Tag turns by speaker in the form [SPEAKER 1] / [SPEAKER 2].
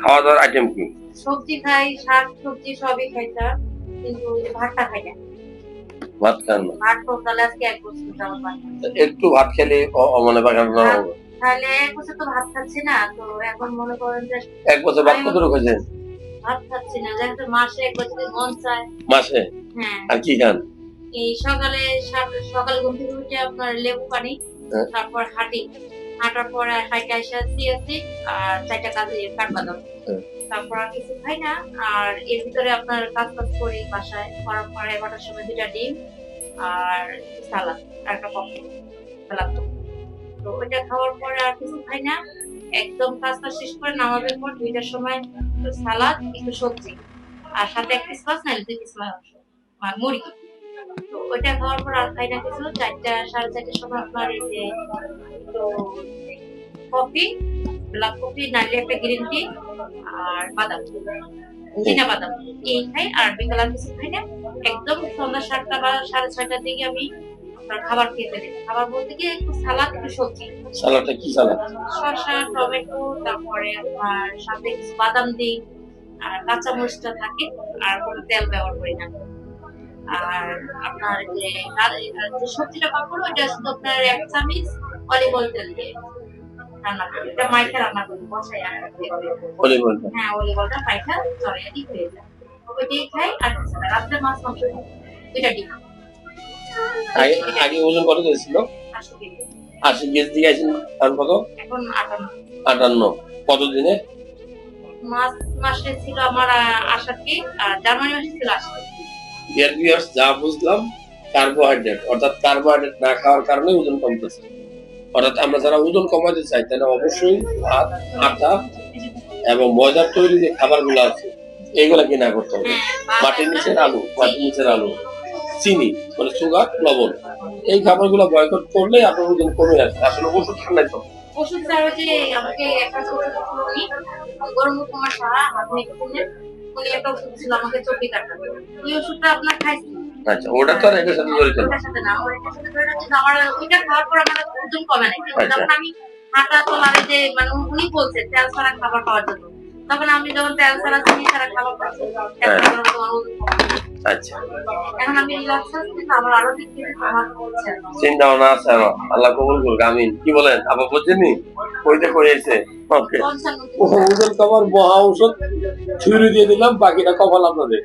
[SPEAKER 1] খাওয়া দাওয়ার আইটেম কি?
[SPEAKER 2] সবজি খাই শাক সবজি সবই কিন্তু ভাতটা খাই না।
[SPEAKER 1] ভাত খান না?
[SPEAKER 2] ভাত টোটাল আজকে এক বছর যাওয়ার
[SPEAKER 1] একটু ভাত খেলে অ- অ- মানে বাগান না হবে।
[SPEAKER 2] তাহলে এক বছর তো ভাত খাচ্ছি না তো এখন মনে করেন যে
[SPEAKER 1] এক বছর ভাত কত রয়েছে
[SPEAKER 2] ভাত খাচ্ছি না যেন মাসে এক বছর মন চায়।
[SPEAKER 1] মাসে?
[SPEAKER 2] হ্যাঁ।
[SPEAKER 1] আর কি খান?
[SPEAKER 2] এই সকালে সকালে ঘুম থেকে উঠে আপনার লেবু পানি
[SPEAKER 1] হ্যাঁ।
[SPEAKER 2] তারপর হাঁটি। হাঁটার পরে হাইটা এসে সিএসি আর চারটা কাজে
[SPEAKER 1] হ্যাঁ।
[SPEAKER 2] তারপর আর কিছু খাই না আর এর ভিতরে আপনার কাজ কাজ করি বাসায় করার পরে এগারোটার সময় দুটা ডিম আর সালাদ আর একটা কফি সালাদ তো। ওইটা খাওয়ার পরে আর কিছু খাই না একদম কাজটা শেষ করে নামাজের পর দুইটার সময় সালাদ একটু সবজি আর সাথে এক পিস মাছ নাহলে দুই পিস মুড়ি। ওইটা খাওয়ার পর আর খাই না কিছু চারটা সাড়ে চারটার সময় আপনার যে তো কফি ব্ল্যাক কফি নাহলে একটা গ্রিন টি আর বাদাম। চীনা বাদাম। এই খাই আর বিকাল আর কিছু খাই না। একদম সন্ধ্যা সাতটা বা সাড়ে ছয়টার দিকে আমি আপনার খাবার খেতে দিই খাবার বলতে গিয়ে একটু সালাদ একটু সবজি।
[SPEAKER 1] সালাদটা কি সালাদ?
[SPEAKER 2] শসা টমেটো তারপরে আপনার সাথে বাদাম দিই আর কাঁচা মরিচটা থাকে আর কোনো তেল ব্যবহার করি না। আর আপনার যে যে সবজিটা পাপড় ওইটা শুধু আপনার এক চামচ অলিভ অয়েল তেল দিয়ে রান্না করি এটা মাইকা রান্না করি বসাই আর হ্যাঁ অলিভ অয়েলটা মাইকা চড়াই হয়ে যায়। ওইটাই খাই আর রাত্রে মাছ মাংস। দুইটা ডিম।
[SPEAKER 1] আগে আগে ওজন কত করেছিল আশি কেজি। দিয়ে আছেন আর কত?
[SPEAKER 2] এখন আটান্ন।
[SPEAKER 1] আটান্ন। কত দিনে?
[SPEAKER 2] মাস মাসে ছিল আমার আহ, আষাঢ়ি আর জানুয়ারি মাসে ছিল আষাঢ়ি
[SPEAKER 1] ডিয়ার ভিউয়ার্স যা বুঝলাম কার্বোহাইড্রেট অর্থাৎ কার্বোহাইড্রেট না খাওয়ার কারণে ওজন কমতেছে। অর্থাৎ আমরা যারা ওজন কমাতে চাই তাহলে অবশ্যই ভাত আটা এবং ময়দার তৈরি যে খাবারগুলো আছে এইগুলা কি না করতে হবে।
[SPEAKER 2] হ্যাঁ,
[SPEAKER 1] মাটির নিচের আলু মাটির নিচের আলু চিনি মানে সুগার লবণ এই খাবারগুলো বয়কট করলে আপনার ওজন কমে আসবে আসলে ওষুধ ঠান্ডায় তো।
[SPEAKER 2] ওষুধ ছাড়া যে আমাকে একটা গরম আপনি উনি একটা ওষুধ ছিল আমাকে চব্বি কাটা। ওই ওষুধটা আপনার খাইছি
[SPEAKER 1] আচ্ছা ওটা তো আর এটার সাথে জড়িত না।
[SPEAKER 2] ওটার সাথে না ওইটার সাথে ধরে রাখছি, আমার ওইটা খাওয়ার পর আমার ওজন কমে নাই কিন্তু
[SPEAKER 1] আচ্ছা।
[SPEAKER 2] আমি হাঁটা চলার যে মানে উনি তেল ছাড়া খাবার খাওয়ার জন্য। তখন আমি যখন তেল ছাড়া চিনি ছাড়া খাবার খাচ্ছি
[SPEAKER 1] হ্যাঁ। আচ্ছা।
[SPEAKER 2] এখন আমি কিন্তু আমার আরও দিক থেকে আমার
[SPEAKER 1] চিন্তা ভাবনা আছে আল্লাহ কবুল করুক আমিন। কি বলেন? আবার বুঝছেনি কইতে করেছে ওকে ওজন কমার মহা ঔষধ ছুরি দিয়ে দিলাম বাকিটা কপাল আপনাদের।